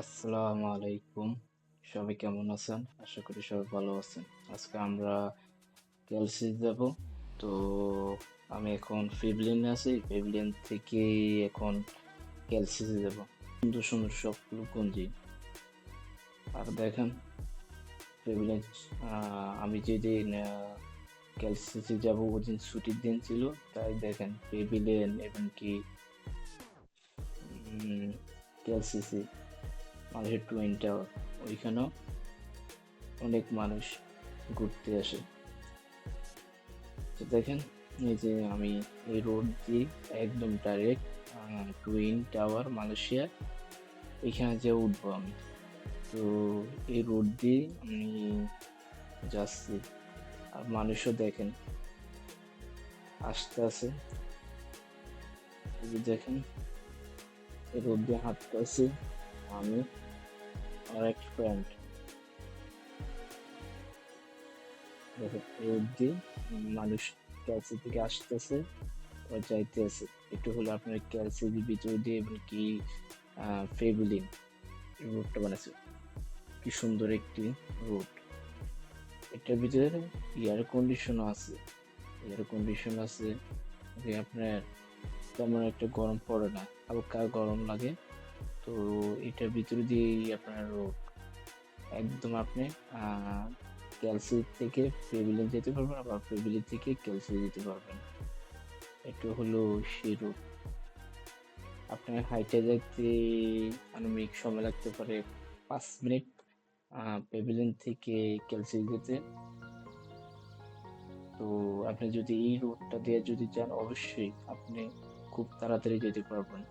আসসালামু আলাইকুম। সবাই কেমন আছেন? আশা করি সবাই ভালো আছেন। আজকে আমরা কেলসি যাব। তো আমি এখন ফেভলিনে আছি। ফেভলিন থেকে এখন কেলসিতে যাব। সুন্দর সুন্দর সবগুলো গঞ্জি আর দেখেন ফেভলিন আমি যেদিন কেলসিতে যাব, ওদিন ছুটির দিন ছিল। তাই দেখেন পেভিলিয়ন এমনকি কেলসিসি মানুষের টুইন টাওয়ার ওইখানেও অনেক মানুষ ঘুরতে আসে। তো দেখেন, এই যে আমি এই রোড দিয়ে একদম ডাইরেক্ট টুইন টাওয়ার মালয়েশিয়া, এখানে যে উঠবো আমি। তো এই রোড দিয়ে আমি যাচ্ছি। আর মানুষও দেখেন, আসতে যে দেখেন, এই রোড দিয়ে হাঁটতে আছি আমি। দেখো এই অবধি মানুষ ক্যালসি থেকে আসতেছে, ও যাইতেছে। একটু হলে আপনার ক্যালসির ভিতর দিয়ে এবং কি ফেবিলিন রোডটা বানাচ্ছে কি সুন্দর একটি রোড এটার ভিতরে এয়ার কন্ডিশনও আছে। এয়ার কন্ডিশন আছে। যে আপনার তেমন একটা গরম পড়ে না। হালকা গরম লাগে। তো এটার ভিতরে দিয়েই আপনার একদম আপনি ক্যালসি থেকে পেভিলিয়ন যেতে পারবেন আবার পেভিলিয়ন থেকে ক্যালসি যেতে পারবেন। এটা হলো সেই রোড আপনার হাইটে যেতে আনুমানিক সময় লাগতে পারে পাঁচ মিনিট পেভিলিয়ন থেকে ক্যালসি যেতে। তো আপনি যদি এই রোডটা দিয়ে যদি যান অবশ্যই আপনি খুব তাড়াতাড়ি যেতে পারবেন।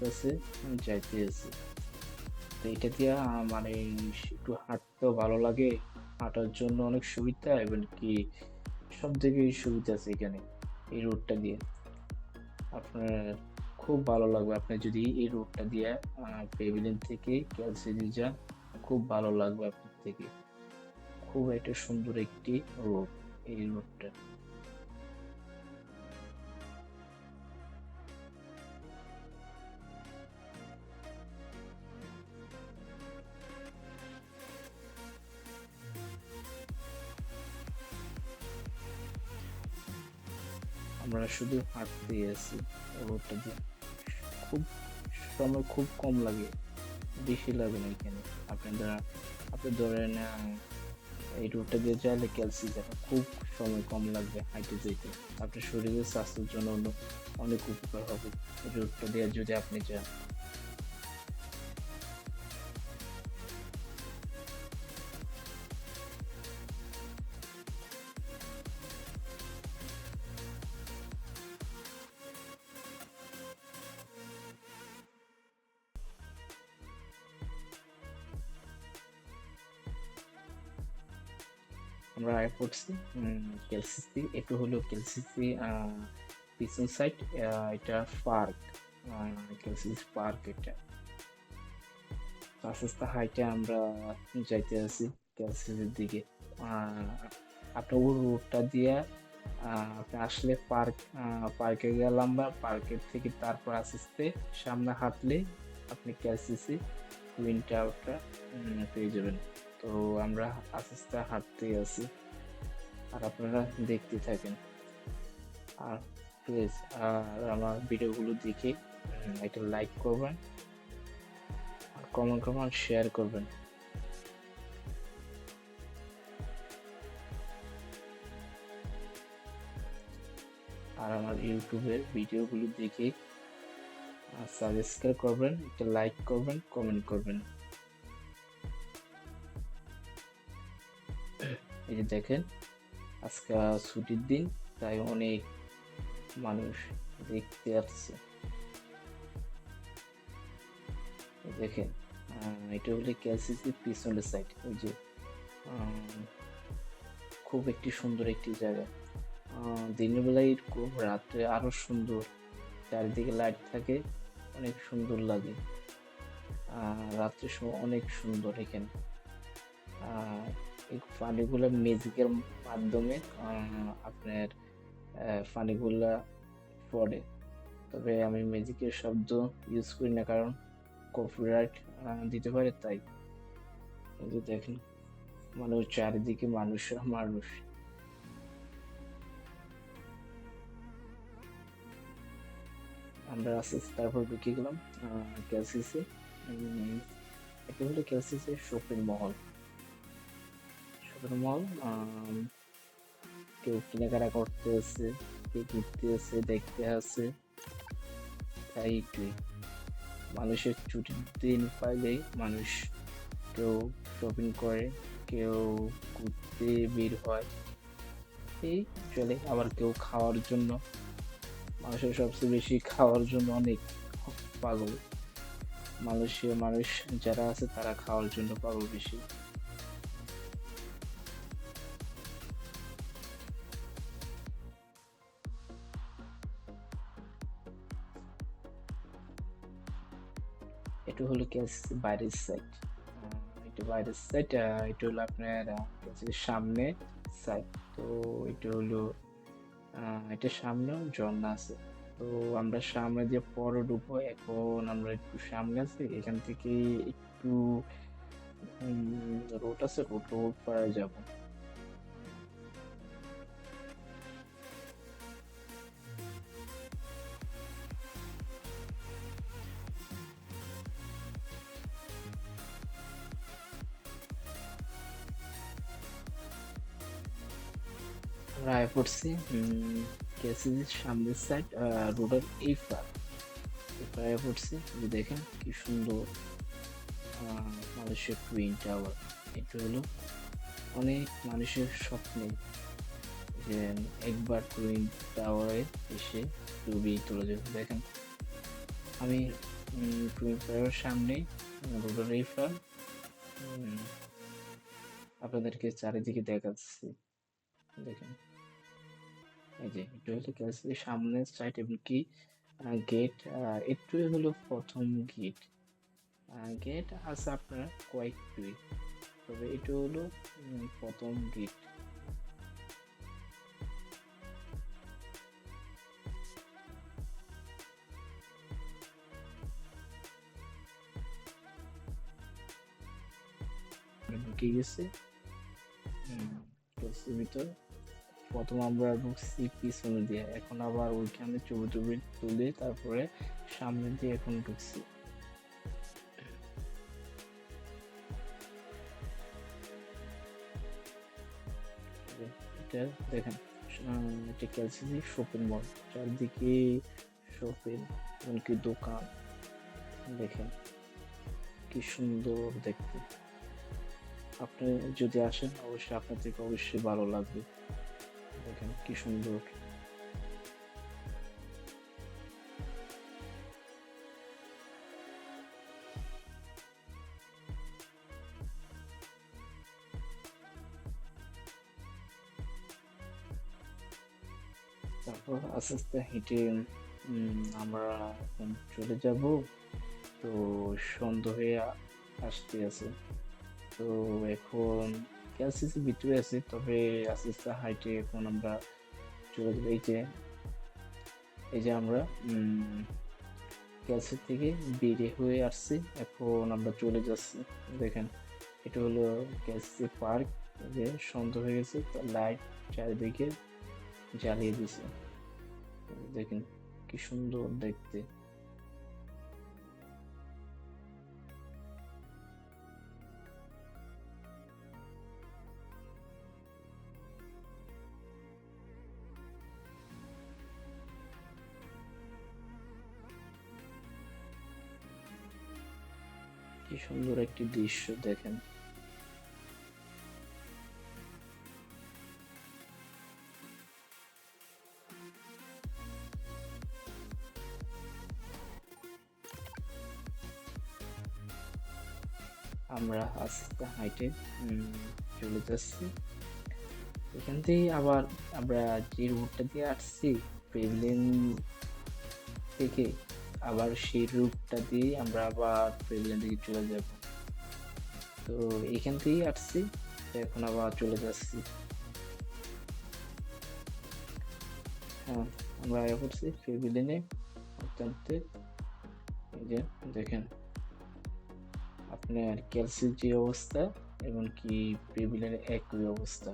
আসতেছে যাইতেছে তো এটা দিয়ে মানে একটু হাঁটতেও ভালো লাগে। হাঁটার জন্য অনেক সুবিধা এবং কি সব দিকেই সুবিধা আছে এখানে, এই রোডটা দিয়ে। আপনার খুব ভালো লাগবে, আপনি যদি এই রোডটা দিয়ে পেভিলিয়ন থেকে ক্যালসিডি যান, খুব ভালো লাগবে আপনার থেকে। খুব একটা সুন্দর একটি রোড এই রোডটা শুধু হাঁটতেই আছি রোডটা দিয়ে খুব সময় খুব কম লাগে, বেশি লাগে না এখানে। আপনারা, আপনি ধরে না এই রোডটা দিয়ে চাইলে ক্যালসি যাবে খুব সময় কম লাগবে হাইটে যেতে। আপনার শরীরের স্বাস্থ্যের জন্য অনেক উপকার হবে। রোডটা দিয়ে যদি আপনি যান আমরা আয় করছি কেলসিসি একটু হলো কেলসিসি পিছন সাইড এটা পার্ক কেলসিসি পার্ক এটা। আস্তে হাইটে আমরা যাইতে আছি কেলসিসির দিকে। আপনার ওই রোডটা দিয়ে আপনি আসলে পার্ক পার্কে গেলাম বা পার্কের থেকে তারপর আস্তে আস্তে সামনে হাঁটলে আপনি কেলসিসি টুইন টাওয়ারটা পেয়ে যাবেন। তো আমরা আস্তে আস্তে হাঁটতে আছি। আর আপনারা দেখতে থাকেন। আর প্লিজ আর আমার ভিডিওগুলো দেখে একটা লাইক করবেন। আর কমেন্ট করবেন শেয়ার করবেন। আর আমার ইউটিউবের ভিডিওগুলো দেখে সাবস্ক্রাইব করবেন, একটা লাইক করবেন কমেন্ট করবেন। এই যে দেখেন আজকে ছুটির দিন তাই অনেক মানুষ দেখতে আসছে। দেখেন এটা হলো কেএলসিসির পিছনের সাইড ওই যে খুব একটি সুন্দর একটি জায়গা। দিনের বেলায় এরকম রাত্রে আরও সুন্দর চারিদিকে লাইট থাকে অনেক সুন্দর লাগে। রাত্রের সময় অনেক সুন্দর এখানে। আহ, এই পানিগুলো ম্যাজিকের মাধ্যমে আপনার পানিগুলা পড়ে। তবে আমি ম্যাজিকের শব্দ ইউজ করি না, কারণ কপিরাইট দিতে পারে, তাই। যে দেখেন মানুষ চারিদিকে মানুষ মানুষ। আমরা আস্তে তারপর ঢুকে গেলাম ক্যালসিসে এটা হলো ক্যালসিসের শপিং মহল। শপিং মল কেউ কেনাকাটা করতে আসছে কেউ ঘুরতে আসছে দেখতে আসছে তাই একটুই মানুষের ছুটির দিন পাইলেই মানুষ কেউ শপিং করে, কেউ ঘুরতে বের হয়। এই চলে আবার কেউ খাওয়ার জন্য। মানুষের সবচেয়ে বেশি খাওয়ার জন্য অনেক পাগল। মানুষের মানুষ যারা আছে তারা খাওয়ার জন্য পাগল বেশি। এটা হলো কেসি বাইরের সাইড এটা বাইরের সাইড এটা হলো আপনার সামনে সাইড তো এটা হলো এটা সামনেও ঝর্ণা আছে। তো আমরা সামনে দিয়ে পরে ঢুকবো, এখন আমরা একটু সামনে আছি, এখান থেকে একটু রোড আছে রোড রোড পাড়ায় যাব। আয় পড়ছি কেসিসির সামনের সাইড রোডের এই পার পারে পড়ছি দেখেন কি সুন্দর মানুষের টুইন টাওয়ার এটা হলো অনেক মানুষের স্বপ্নে যে একবার টুইন টাওয়ারে এসে ছবি তুলে যাবে। দেখেন, আমি টুইন টাওয়ারের সামনে রোডের এই পার আপনাদেরকে চারিদিকে দেখাচ্ছি। দেখেন যে, এটা হলো সামনের সাইড এবং কি? গেট একটুই হলো প্রথম গেট গেট আছে আপনার কয়েকটুই তবে এটা হলো প্রথম গেট ঢুকে গেছে। ভিতর প্রথম আমরা ঢুকছি পিছনে দিয়ে, এখন আবার ওইখানে ছবি টবি তুলে, তারপরে সামনে দিয়ে এখন ঢুকছি। এটা দেখেন এটা ক্যালসিসি শপিং মল চারদিকে শপিং এমনকি দোকান। দেখেন, কি সুন্দর দেখতে। আপনি যদি আসেন, অবশ্যই আপনাদেরকে অবশ্যই ভালো লাগবে। দেখেন কি সুন্দর। তারপর আস্তে আস্তে হেঁটে আমরা এখন চলে যাব। তো সন্ধ্যা হয়ে আসতে আছে। তো এখন কেএলসিসি ভিতরে আছে, তবে আস্তে আস্তে হাইটে এখন আমরা চলে যাব। এই যে এই যে আমরা কেএলসি থেকে বেরিয়ে হয়ে আসছি, এখন আমরা চলে যাচ্ছি। দেখেন, এটা হলো কেএলসি পার্ক, যে সন্ধ্যা হয়ে গেছে, তো লাইট চারিদিকে জ্বালিয়ে দিছে। দেখেন, কি সুন্দর দেখতে। কি সুন্দর একটি দৃশ্য, দেখেন। আমরা আস্তে হাইটে চলে যাচ্ছি। এখান থেকে আবার আমরা যে রুটটা দিয়ে আসছি প্রেভলেন থেকে আবার সেই রুটটা দিয়ে আমরা আবার প্রেভলেন দিকে চলে যাব। তো এখান থেকেই আসছি এখন আবার চলে যাচ্ছি। হ্যাঁ আমরা আয়া করছি প্রেভলেনে অত্যন্ত। এই যে দেখেন, আপনার ক্যালসির যে অবস্থা এবং কি প্রেভিলের একই অবস্থা।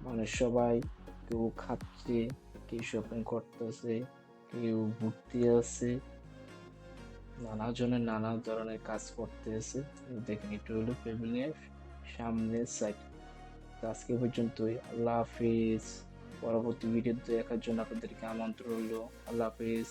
মানে সবাই কেউ খাচ্ছে, কেউ শপিং করতেছে কেউ ঘুরতে আছে নানা জনের নানা ধরনের কাজ করতে আছে দেখেন, এটা হলো প্রেভিলের সামনের সাইড আজকে পর্যন্তই। আল্লাহ হাফিজ। পরবর্তী ভিডিও দেখার জন্য আপনাদেরকে আমন্ত্রণ রইল। আল্লাহ হাফিজ।